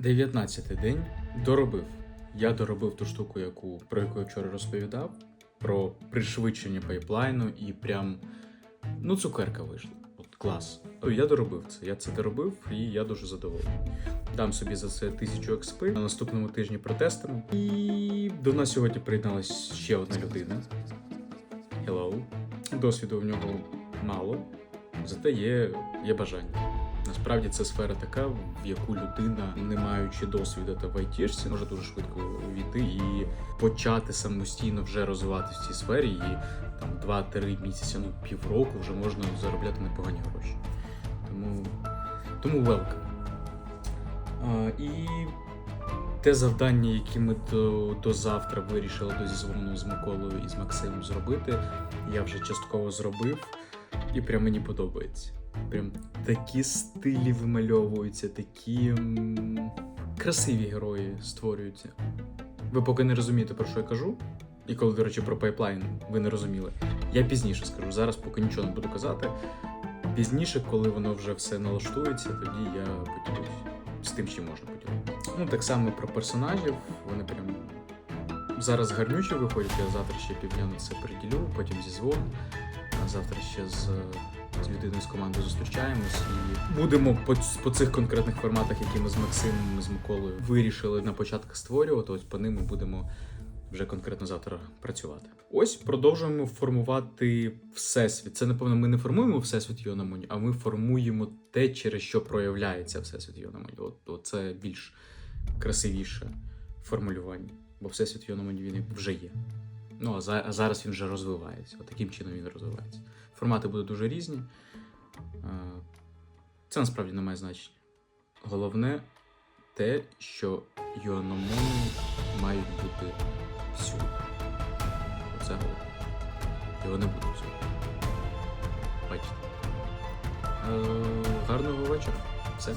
19 день доробив. Я доробив ту штуку, яку про яку я вчора розповідав, про пришвидшення пайплайну і прям ну цукерка вийшла. От клас. Я доробив це. Я це доробив і я дуже задоволений. Дам собі за це тисячу експи. На наступному тижні протестимо. І до нас сьогодні приєдналась ще одна людина. Hello. Досвіду в нього мало, зате є, є бажання. Насправді це сфера така, в яку людина, не маючи досвіду та в айтішці, може дуже швидко війти і почати самостійно вже розвиватися в цій сфері. І там 2-3 місяці, ну півроку вже можна заробляти непогані гроші. Тому, тому велкам. А, і те завдання, яке ми до, до завтра вирішили до зізвону з Миколою і з Максимом зробити, я вже частково зробив, і прям мені подобається. Прям такі стилі вимальовуються, такі красиві герої створюються. Ви поки не розумієте, про що я кажу. І коли, до речі, про пайплайн ви не розуміли. Я пізніше скажу. Зараз поки нічого не буду казати. Пізніше, коли воно вже все налаштується, тоді я поділюсь з тим, чим можна поділитися. Ну, так само про персонажів. Вони прям зараз гарнючі виходять. Я завтра ще півдня це приділю, потім зізвон. А завтра ще з, з людиною з команди зустрічаємось і будемо по, по цих конкретних форматах, які ми з Максимом, і з Миколою вирішили на початку створювати. Ось по ним ми будемо вже конкретно завтра працювати. Ось продовжуємо формувати всесвіт. Це напевно, ми не формуємо всесвіт Йономоні, а ми формуємо те, через що проявляється всесвіт Йономоні. От, от це більш красивіше формулювання, бо всесвіт Йономоні він вже є. Ну а, за, а зараз він вже розвивається. От таким чином він розвивається. Формати будуть дуже різні. Це насправді не має значення. Головне те, що Йономоні мають бути всюди. Оце головне. І вони будуть всюди. Бачите. Е, гарного вечора. Все.